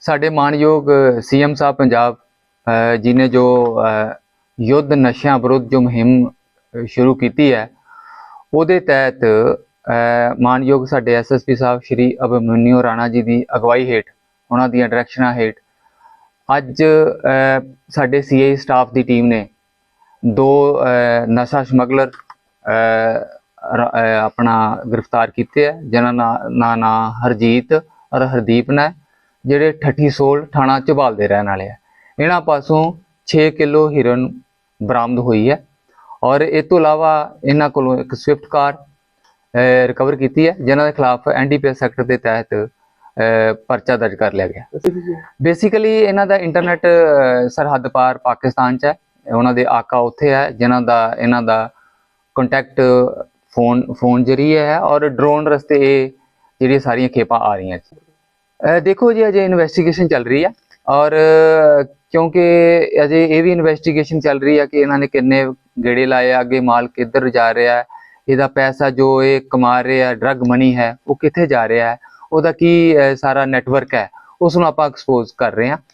ਸਾਡੇ ਮਾਨਯੋਗ ਸੀਐਮ ਸਾਹਿਬ ਪੰਜਾਬ ਜੀ ਨੇ ਜੋ ਯੁੱਧ ਨਸ਼ਿਆਂ ਵਿਰੁੱਧ ਜੋ ਮੁਹਿੰਮ ਸ਼ੁਰੂ ਕੀਤੀ ਹੈ ਉਹਦੇ ਤਹਿਤ ਮਾਨਯੋਗ ਸਾਡੇ ਐਸਐਸਪੀ ਸਾਹਿਬ ਸ਼੍ਰੀ ਅਭਿਮਨਿਊ ਰਾਣਾ ਜੀ ਦੀ ਅਗਵਾਈ ਹੇਠ ਉਹਨਾਂ ਦੀਆਂ ਡਾਇਰੈਕਸ਼ਨਾਂ ਹੇਠ ਅੱਜ ਅ, ਸਾਡੇ ਸੀਆਈ ਸਟਾਫ ਦੀ ਟੀਮ ਨੇ ਦੋ ਨਸ਼ਾ ਸਮਗਲਰ ਆਪਣਾ ਗ੍ਰਿਫਤਾਰ ਕੀਤੇ ਹੈ ਜਿਨ੍ਹਾਂ ਦਾ ਨਾਂ ਨਾਂ ਹਰਜੀਤ ਔਰ ਹਰਦੀਪ ਨੇ। ਜਿਹੜੇ ਠੱਠੀ ਸੋਲ ਥਾਣਾ ਝਬਾਲ ਦੇ ਰਹਿਣ ਵਾਲੇ ਆ। ਇਹਨਾਂ ਪਾਸੋਂ 6 ਕਿਲੋ ਹੀਰੋਇਨ ਬਰਾਮਦ ਹੋਈ ਹੈ ਔਰ ਇਹ ਤੋਂ ਇਲਾਵਾ ਇਹਨਾਂ ਕੋਲੋਂ ਇੱਕ ਸਵਿਫਟ ਕਾਰ ਰਿਕਵਰ ਕੀਤੀ ਹੈ, ਜਿਨ੍ਹਾਂ ਦੇ ਖਿਲਾਫ ਐਨਡੀਪੀਐਸ ਸੈਕਟਰ ਦੇ ਤਹਿਤ ਪਰਚਾ ਦਰਜ ਕਰ ਲਿਆ ਗਿਆ। ਬੇਸਿਕਲੀ ਇਹਨਾਂ ਦਾ ਇੰਟਰਨੈਟ ਸਰਹੱਦ ਪਾਰ ਪਾਕਿਸਤਾਨ ਚ ਹੈ। ਉਹਨਾਂ ਦੇ ਆਕਾ ਉੱਥੇ ਹੈ, ਜਿਨ੍ਹਾਂ ਦਾ, ਇਹਨਾਂ ਦਾ ਕੰਟੈਕਟ ਫੋਨ ਫੋਨ ਜਰੀਏ ਹੈ ਔਰ ਡਰੋਨ ਰਸਤੇ ਇਹ ਜਿਹੜੀਆਂ ਸਾਰੀਆਂ ਖੇਪਾਂ ਆ ਰਹੀਆਂ ਦੇਖੋ ਜੀ ਅਜੇ ਇਨਵੈਸਟੀਗੇਸ਼ਨ ਚੱਲ ਰਹੀ ਹੈ ਔਰ ਕਿਉਂਕਿ ਅਜੇ ਇਹ ਵੀ ਇਨਵੈਸਟੀਗੇਸ਼ਨ ਚੱਲ ਰਹੀ ਹੈ ਕਿ ਇਹਨਾਂ ਨੇ ਕਿੰਨੇ ਗੇੜੇ ਲਾਏ ਆ, ਅੱਗੇ ਮਾਲ ਕਿੱਧਰ ਜਾ ਰਿਹਾ ਹੈ ਇਹਦਾ ਪੈਸਾ ਜੋ ਇਹ ਕਮਾ ਰਿਹਾ ਡਰਗ ਮਨੀ ਹੈ ਉਹ ਕਿੱਥੇ ਜਾ ਰਿਹਾ ਹੈ ਉਹਦਾ ਕੀ ਸਾਰਾ ਨੈਟਵਰਕ ਹੈ ਉਸ ਨੂੰ ਆਪਾਂ ਐਕਸਪੋਜ਼ ਕਰ ਰਹੇ ਹਾਂ।